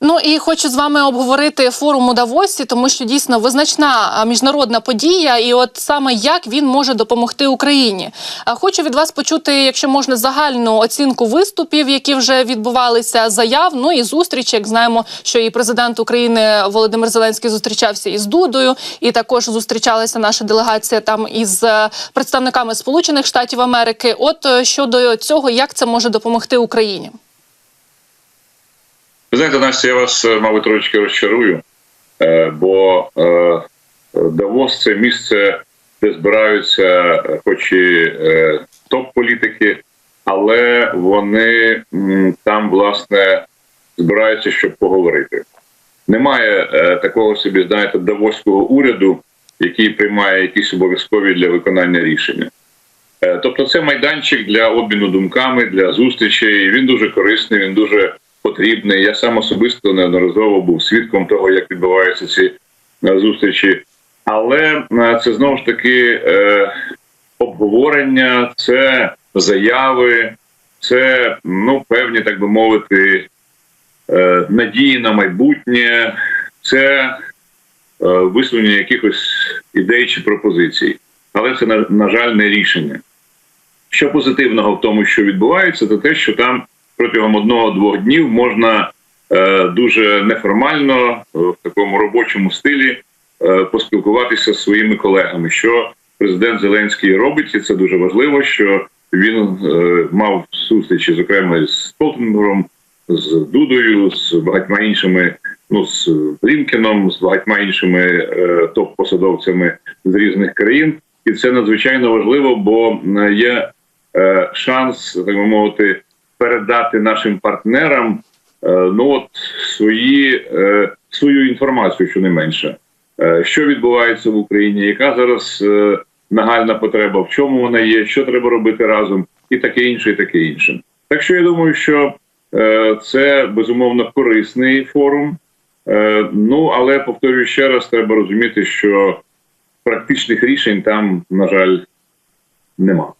Ну і хочу з вами обговорити форум у Давосі, тому що дійсно визначна міжнародна подія, і от саме як він може допомогти Україні. Хочу від вас почути, якщо можна, загальну оцінку виступів, які вже відбувалися, заяв. Ну і зустріч. Як знаємо, що і президент України Володимир Зеленський зустрічався із Дудою, і також зустрічалася наша делегація там із е, представниками Сполучених Штатів Америки. От е, щодо цього, як це може допомогти Україні? Ви знаєте, Настя, я вас, е, мабуть, трошечки розчарую, е, бо е, Давос це місце, де збираються, хоч і топ-політики, але вони там, власне, збираються, щоб поговорити. Немає такого собі, знаєте, давоського уряду, який приймає якісь обов'язкові для виконання рішення. Тобто, це майданчик для обміну думками, для зустрічей. Він дуже корисний, він дуже потрібний. Я сам особисто неодноразово був свідком того, як відбуваються ці е, зустрічі. Але е, це знову ж таки е, обговорення, це заяви, це ну певні, так би мовити, надії на майбутнє, це висунення якихось ідей чи пропозицій. Але це на, жаль не рішення. Що позитивного в тому, що відбувається, це те, що там протягом одного-двох днів можна е, дуже неформально е, в такому робочому стилі е, поспілкуватися з своїми колегами. Що президент Зеленський робить, і це дуже важливо. Що він мав зустрічі, зокрема з Столтенбергом, з Дудою, з багатьма іншими, ну з Блінкеном, з багатьма іншими е, топ-посадовцями з різних країн, і це надзвичайно важливо, бо є е, шанс, так би мовити, передати нашим партнерам е, ну от свої е, свою інформацію, що не менше, Е, що відбувається в Україні, яка зараз нагальна потреба, в чому вона є, що треба робити разом, і таке інше, і таке інше. Так що я думаю, що це безумовно корисний форум. Ну але повторюю ще раз, треба розуміти, що практичних рішень там, на жаль, нема.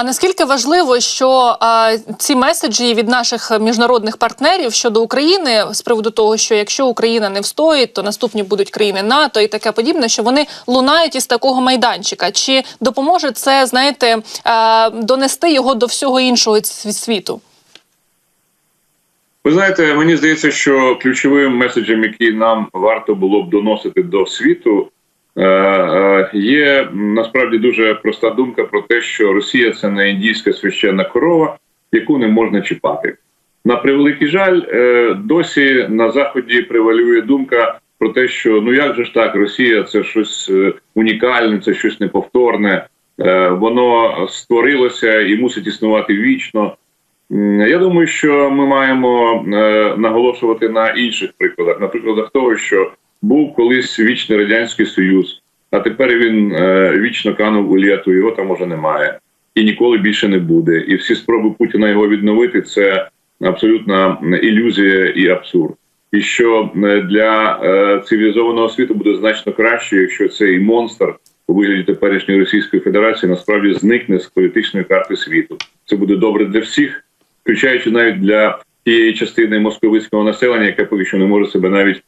А наскільки важливо, що а, ці меседжі від наших міжнародних партнерів щодо України з приводу того, що якщо Україна не встоїть, то наступні будуть країни НАТО і таке подібне, що вони лунають із такого майданчика? Чи допоможе це, знаєте, а, донести його до всього іншого світу? Ви знаєте, мені здається, що ключовим меседжем, який нам варто було б доносити до світу, є насправді дуже проста думка про те, що Росія це не індійська священна корова, яку не можна чіпати. На превеликий жаль, е, досі на заході превалює думка про те, що ну як же ж так, Росія це щось е, унікальне, це щось неповторне, е, воно створилося і мусить існувати вічно. Я думаю, що ми маємо е, наголошувати на інших прикладах, на прикладах того, що був колись вічний радянський союз, а тепер він е, вічно канув у літу, його там уже немає і ніколи більше не буде. І всі спроби Путіна його відновити це абсолютна ілюзія і абсурд. І що для е, цивілізованого світу буде значно краще, якщо цей монстр у вигляді теперішньої Російської Федерації насправді зникне з політичної карти світу. Це буде добре для всіх, включаючи навіть для тієї частини московицького населення, яке поки що не може себе навіть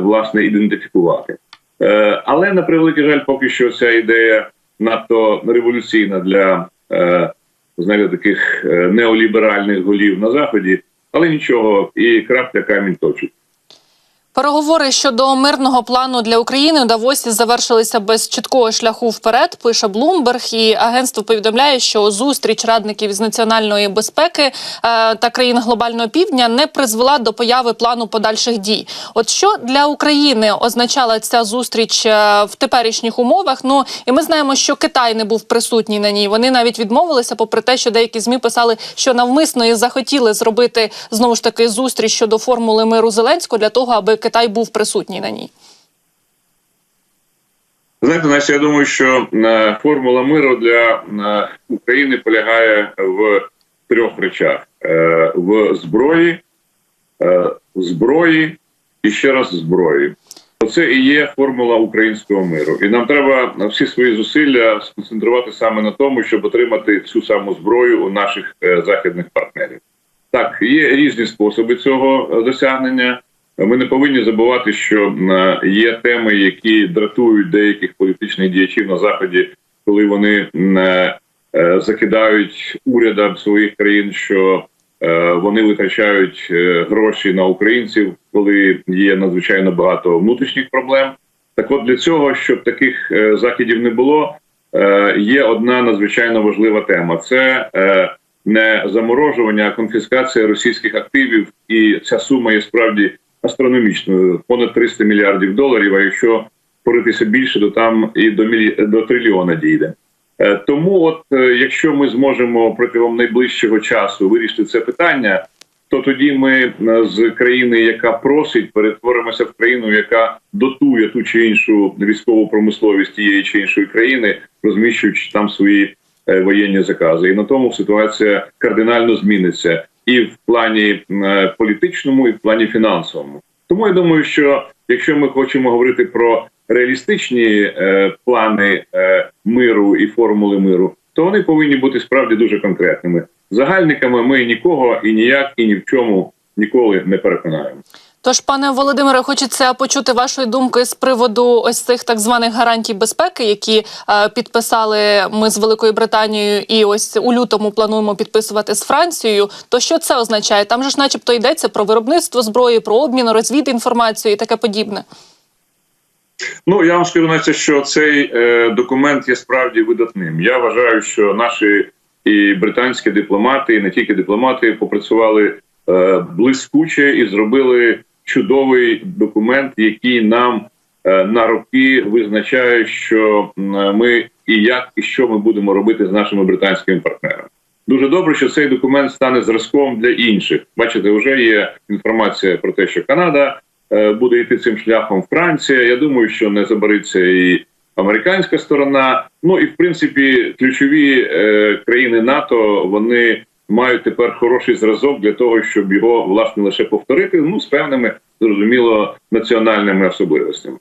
власне ідентифікувати. Е, але на превеликий жаль, поки що ця ідея надто революційна для е, знаєте, таких е, неоліберальних голів на заході, але нічого, і крапля камінь точить. Переговори щодо мирного плану для України у Давосі завершилися без чіткого шляху вперед. Пише Блумберг, і агентство повідомляє, що зустріч радників з національної безпеки е, та країн глобального півдня не призвела до появи плану подальших дій. От що для України означала ця зустріч е, в теперішніх умовах? Ну і ми знаємо, що Китай не був присутній на ній. Вони навіть відмовилися, попри те, що деякі змі писали, що навмисно і захотіли зробити знову ж таки зустріч щодо формули миру Зеленського для того, аби Китай був присутній на ній. Знаєте, Настя, я думаю, що е, формула миру для е, України полягає в трьох речах: Е, в зброї, зброї і ще раз зброї. Оце і є формула українського миру. І нам треба всі свої зусилля сконцентрувати саме на тому, щоб отримати цю саму зброю у наших західних партнерів. Так, є різні способи цього досягнення. Ми не повинні забувати, що е, є теми, які дратують деяких політичних діячів на заході, коли вони е, е, закидають урядам своїх країн, що вони витрачають гроші на українців, коли є надзвичайно багато внутрішніх проблем. Так, от для цього, щоб таких закидів не було, є одна надзвичайно важлива тема: це не заморожування, а конфіскація російських активів, і ця сума є справді астрономічною понад 300 мільярдів доларів. А якщо поритися більше, то там і до мілі... до трильйона дійде. Е, Тому, от е, якщо ми зможемо протягом найближчого часу вирішити це питання, то тоді ми е, з країни, яка просить, перетворимося в країну, яка дотує ту чи іншу військову промисловість тієї чи іншої країни, розміщуючи там свої воєнні закази. І на тому ситуація кардинально зміниться і в плані е, політичному, і в плані фінансовому. Тому я думаю, що якщо ми хочемо говорити про реалістичні е, плани е, миру і формули миру, то вони повинні бути справді дуже конкретними. Загальниками ми нікого і ніяк і ні в чому ніколи не переконаємо. Тож, пане Володимире, хочеться почути вашої думки з приводу ось цих так званих гарантій безпеки, які е, підписали ми з Великою Британією, і ось у лютому плануємо підписувати з Францією. То що це означає? Там же ж, начебто, йдеться про виробництво зброї, про обмін, розвід інформацією і таке подібне. Ну я вам скажу на це, що цей е, документ є справді видатним. Я вважаю, що наші і британські дипломати, і не тільки дипломати, попрацювали е, блискуче і зробили чудовий документ, який нам е, на роки визначає, що ми і як і що ми будемо робити з нашими британськими партнерами. Дуже добре, що цей документ стане зразком для інших. Бачите, вже є інформація про те, що Канада е, буде йти цим шляхом. Франція. Я думаю, що не забариться і американська сторона. Ну і в принципі, ключові е, країни НАТО вони мають тепер хороший зразок для того, щоб його власне лише повторити. Ну з певними зрозуміло національними особливостями.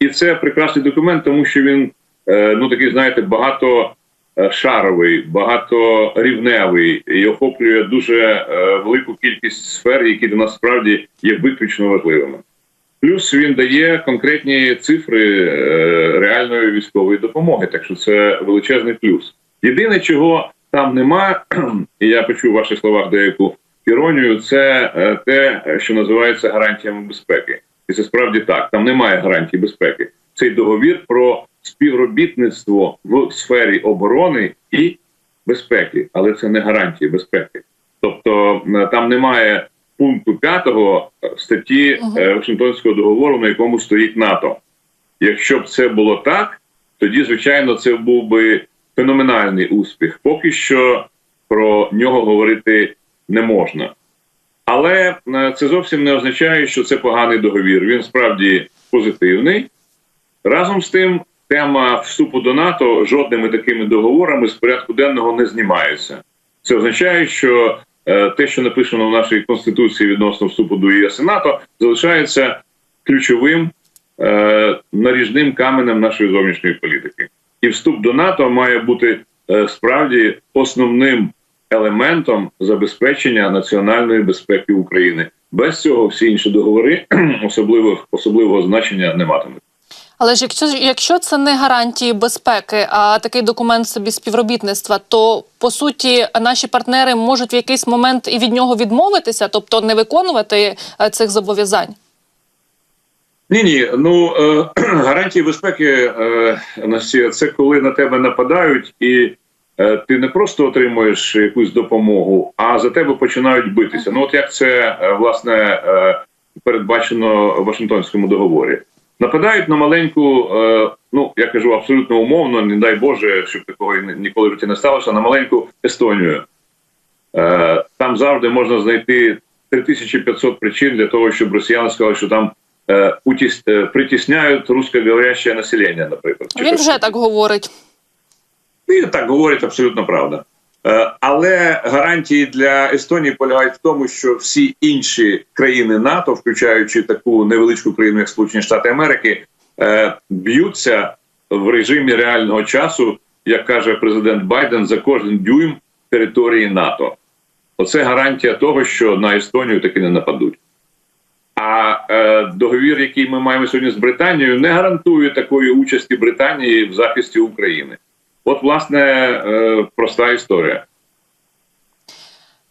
І це прекрасний документ, тому що він е, ну такий, знаєте, багато е, шаровий, багаторівневий і охоплює дуже е, велику кількість сфер, які для нас справді є виключно важливими. Плюс він дає конкретні цифри реальної військової допомоги, так що це величезний плюс. Єдине, чого там нема, і я почув в ваших словах деяку іронію, це е, те, що називається гарантіями безпеки. І це справді так. Там немає гарантій безпеки. Цей договір про співробітництво в сфері оборони і безпеки, але це не гарантії безпеки. Тобто е, там немає пункту 5 статті е, Вашингтонського договору, на якому стоїть НАТО. Якщо б це було так, тоді звичайно це був би феноменальний успіх. Поки що про нього говорити не можна. Але е, це зовсім не означає, що це поганий договір. Він справді позитивний. Разом з тим, тема вступу до НАТО жодними такими договорами з порядку денного не знімається. Це означає, що е, те, що написано в нашій конституції відносно вступу до ЄС і НАТО, залишається ключовим е, наріжним каменем нашої зовнішньої політики. І вступ до НАТО має бути е, справді основним елементом забезпечення національної безпеки України. Без цього всі інші договори особливих особливого значення не матимуть. Але ж якщо якщо це не гарантії безпеки, а такий документ собі співробітництва, то по суті наші партнери можуть в якийсь момент і від нього відмовитися, тобто не виконувати е, цих зобов'язань. Ні, ні, ну е, гарантії безпеки е, це коли на тебе нападають, і е, ти не просто отримуєш якусь допомогу, а за тебе починають битися. Ну, от як це власне передбачено в Вашингтонському договорі. Нападають на маленьку, ну я кажу абсолютно умовно, не дай Боже, щоб такого ніколи в житті не сталося, на маленьку Естонію. Там завжди можна знайти 3500 причин для того, щоб росіяни сказали, що там притісняють русскоговоряще населення, наприклад. Він вже так говорить. і так говорить абсолютно правда. Е, Але гарантії для Естонії полягають в тому, що всі інші країни НАТО, включаючи таку невеличку країну, як Сполучені Штати Америки, е, б'ються в режимі реального часу, як каже президент Байден, за кожен дюйм території НАТО. Оце гарантія того, що на Естонію таки не нападуть. А е, договір, який ми маємо сьогодні з Британією, не гарантує такої участі Британії в захисті України. От, власне, е, проста історія.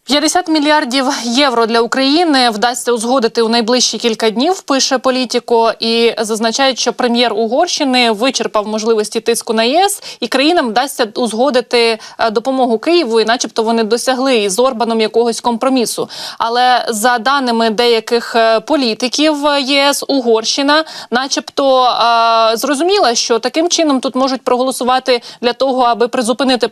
50 мільярдів євро для України вдасться узгодити у найближчі кілька днів. Пише політико, і зазначають, що прем'єр Угорщини вичерпав можливості тиску на ЄС, і країнам вдасться узгодити е, допомогу Києву, і, начебто, вони досягли із Орбаном якогось компромісу. Але за даними деяких е, політиків ЄС, Угорщина, начебто, е, зрозуміла, що таким чином тут можуть проголосувати для того, аби призупинити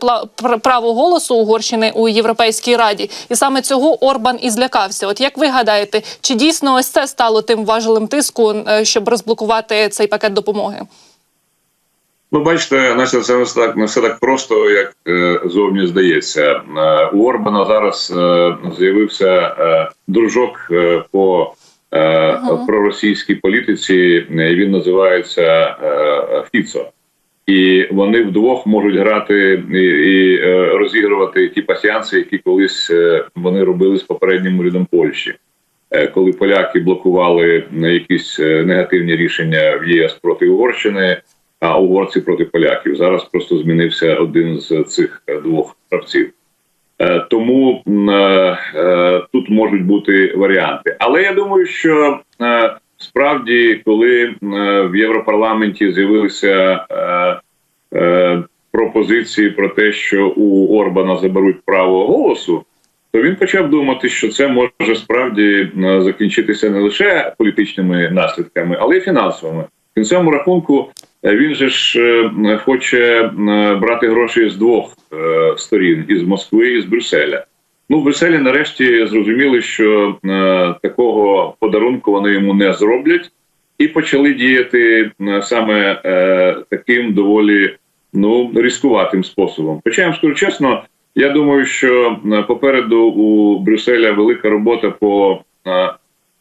право голосу Угорщини у Європейській Раді. І саме цього Орбан і злякався. От як ви гадаєте, чи дійсно ось це стало тим важелем тиску, е, щоб розблокувати цей пакет допомоги? Ну, бачите, значить, це не все так не все так просто, як е, зовні здається. Е, у Орбана зараз е, з'явився е, дружок е, по е, Ага. проросійській політиці. Він називається е, Фіцо. І вони вдвох можуть грати і, і е, розігрувати ті пасіанси, які колись е, вони робили з попереднім урядом Польщі. Е, Коли поляки блокували якісь негативні рішення в ЄС проти Угорщини, а угорці проти поляків. Зараз просто змінився один з цих двох гравців. Тому тут можуть бути варіанти. Але я думаю, що справді, коли е, в Європарламенті з'явилися е, е, пропозиції про те, що у Орбана заберуть право голосу, то він почав думати, що це може справді закінчитися не лише політичними наслідками, але й фінансовими. В кінцевому рахунку він же ж хоче брати гроші з двох сторін: із Москви і з Брюсселя. Ну, в Брюсселі нарешті зрозуміли, що е, такого подарунку вони йому не зроблять, і почали діяти е, саме е, таким доволі ну різкуватим способом. Хоча я вам скажу чесно, я думаю, що е, попереду у Брюсселя велика робота по е,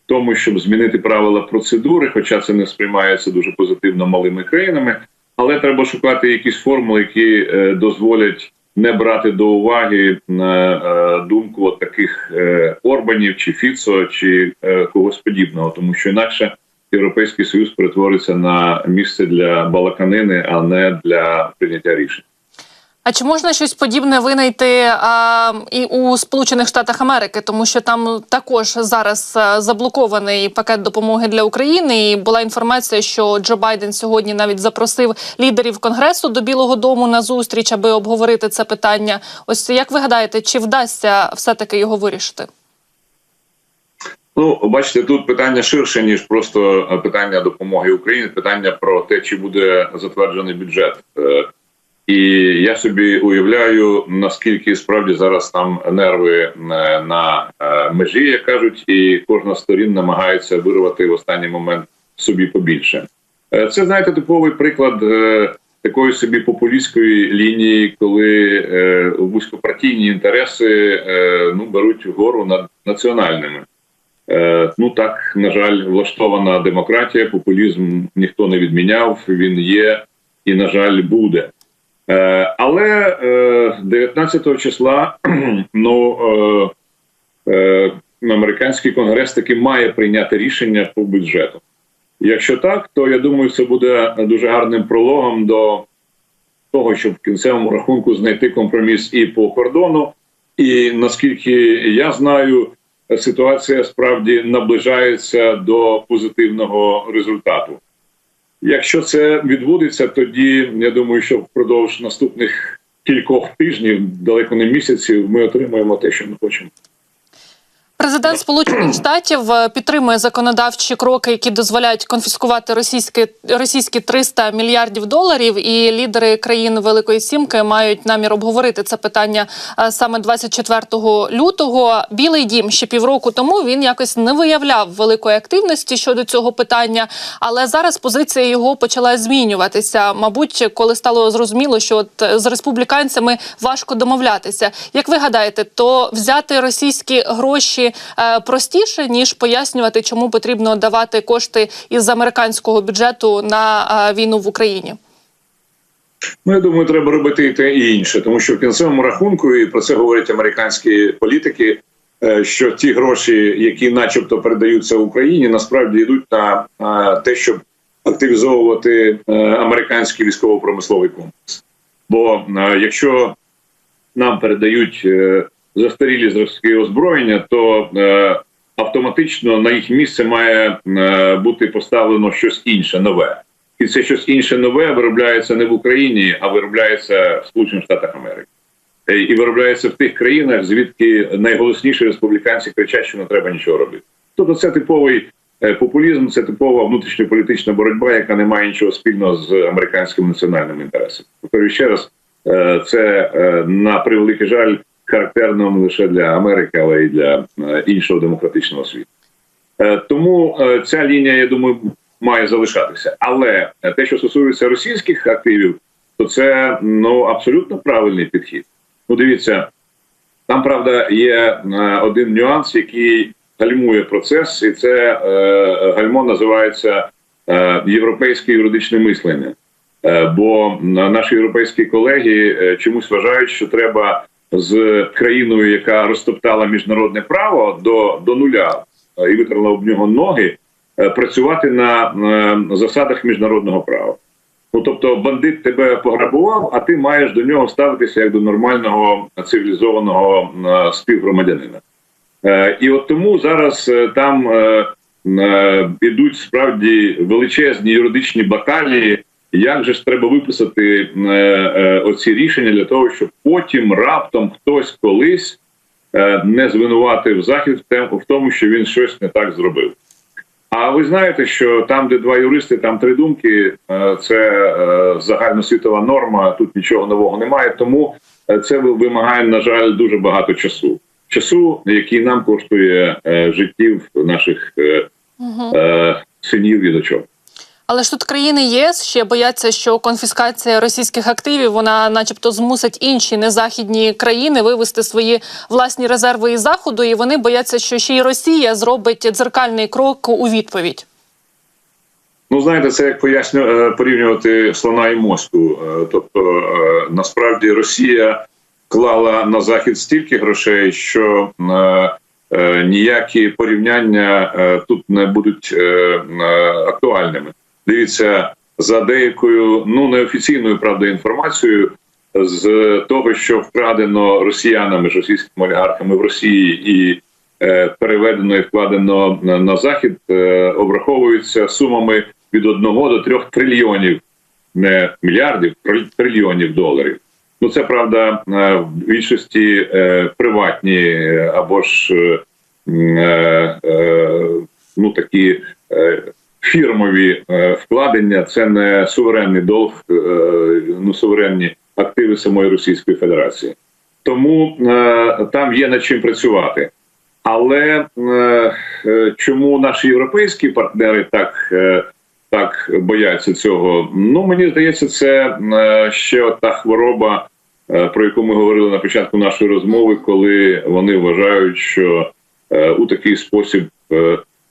тому, щоб змінити правила процедури, хоча це не сприймається дуже позитивно малими країнами, але треба шукати якісь формули, які е, дозволять не брати до уваги е, думку от таких е, Орбанів чи Фіцо, чи е, когось подібного, тому що інакше Європейський Союз перетвориться на місце для балаканини, а не для прийняття рішень. А чи можна щось подібне винайти а, і у Сполучених Штатах Америки, тому що там також зараз заблокований пакет допомоги для України? І була інформація, що Джо Байден сьогодні навіть запросив лідерів конгресу до Білого Дому на зустріч, аби обговорити це питання. Ось як ви гадаєте, чи вдасться все таки його вирішити? Ну, бачите, тут питання ширше ніж просто е, питання допомоги Україні, питання про те, чи буде затверджений бюджет. І я собі уявляю, наскільки справді зараз там нерви е, на е, межі, як кажуть, і кожна сторін намагається вирвати в останній момент собі побільше. Е, Це знаєте, типовий приклад такої собі популістської лінії, коли вузькопартійні інтереси ну беруть вгору над національними. Ну так на жаль, влаштована демократія. Популізм ніхто не відміняв. Він є і, на жаль, буде. Е, Але е, 19 числа ну, е, е, американський конгрес таки має прийняти рішення по бюджету. Якщо так, то я думаю, це буде дуже гарним прологом до того, щоб в кінцевому рахунку знайти компроміс і по кордону. І наскільки я знаю, ситуація справді наближається до позитивного результату. Якщо це відбудеться, тоді я думаю, що впродовж наступних кількох тижнів, далеко не місяців, ми отримаємо те, що ми хочемо. Президент Сполучених Штатів е, підтримує законодавчі кроки, які дозволяють конфіскувати російські російські 300 мільярдів доларів. І лідери країн Великої Сімки мають намір обговорити це питання е, саме 24 лютого. Білий дім ще півроку тому він якось не виявляв великої активності щодо цього питання, але зараз позиція його почала змінюватися. Мабуть, коли стало зрозуміло, що от е, з республіканцями важко домовлятися. Як ви гадаєте, то взяти російські гроші е, простіше ніж пояснювати, чому потрібно давати кошти із американського бюджету на е, війну в Україні? Ну, я думаю, треба робити і те і інше, тому що в кінцевому рахунку, і про це говорять американські політики, е, що ті гроші, які, начебто, передаються Україні, насправді йдуть на те, щоб активізовувати американський військово-промисловий комплекс. Бо якщо нам передають застарілі зразки озброєння, то е, автоматично на їх місце має е, бути поставлено щось інше нове. І це щось інше нове виробляється не в Україні, а виробляється в Сполучених Штатах Америки. Е, І виробляється в тих країнах, звідки найголосніші республіканці кричать, що не треба нічого робити. Тобто це типовий е, популізм, це типова внутрішньополітична боротьба, яка не має нічого спільного з американськими національними інтересами. Повторюю ще раз, е, це на превеликий жаль характерно не лише для Америки, але й для е, іншого демократичного світу. Е, Тому е, ця лінія, я думаю, має залишатися. Але те, що стосується російських активів, то це ну абсолютно правильний підхід. Ну, дивіться, там правда є один нюанс, який гальмує процес, і це гальмо називається європейське юридичне мислення. Бо наші європейські колеги чомусь вважають, що треба з країною, яка розтоптала міжнародне право до, до нуля е, і витерла об нього ноги, е, працювати на е, засадах міжнародного права. Ну тобто, бандит тебе пограбував, а ти маєш до нього ставитися як до нормального цивілізованого співгромадянина. І от тому зараз там ідуть справді величезні юридичні баталії. Як же ж треба виписати е, е, оці рішення для того, щоб потім раптом хтось колись е, не звинуватив захід в тому, що він щось не так зробив. А ви знаєте, що там, де два юристи, там три думки, е, це е, загальносвітова норма. Тут нічого нового немає. Тому е, це вимагає, на жаль, дуже багато часу. Часу, який нам коштує життів наших е, синів і дочок. Але ж тут країни ЄС ще бояться, що конфіскація російських активів вона, начебто, змусить інші незахідні країни вивести свої власні резерви із заходу, і вони бояться, що ще й Росія зробить дзеркальний крок у відповідь. Ну, знаєте, це як поясню е, порівнювати слона і мозку. Е, Тобто, е, насправді Росія клала на захід стільки грошей, що ніякі порівняння тут не будуть актуальними. Дивіться за деякою ну неофіційною правда інформацією з того, що вкрадено росіянами ж російськими олігархами в Росії і е, переведено і вкладено на, захід, е, обраховуються сумами від 1 до 3 трильйонів, не мільярдів, триль- трильйонів доларів. Ну це правда е, в більшості е, приватні е, або ж е, е, е, ну такі е, фірмові е, вкладення. Це не суверенний долг, е, ну суверенні активи самої Російської Федерації. Тому е, там є над чим працювати. Але чому наші європейські партнери так, так бояться цього? Ну мені здається, це ще та хвороба, про яку ми говорили на початку нашої розмови, коли вони вважають, що у такий спосіб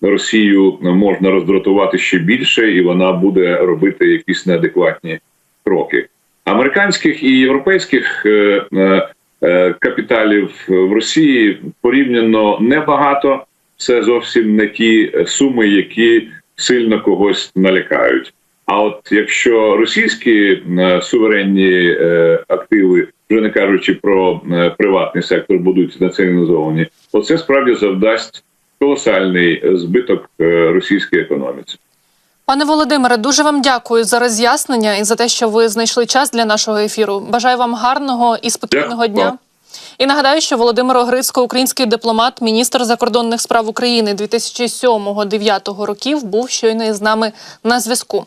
Росію можна роздратувати ще більше, і вона буде робити якісь неадекватні кроки. Американських і європейських е, е, е, капіталів в Росії порівняно небагато. Це зовсім не ті суми, які сильно когось налякають. А от якщо російські суверенні активи, вже не кажучи про приватний сектор, будуть націоналізовані, то це справді завдасть колосальний збиток е, російській економіці. Пане Володимире, дуже вам дякую за роз'яснення і за те, що ви знайшли час для нашого ефіру. Бажаю вам гарного і спокійного Дякую. дня. І нагадаю, що Володимир Огрицько, український дипломат, міністр закордонних справ України 2007-2009 років, був щойно із нами на зв'язку.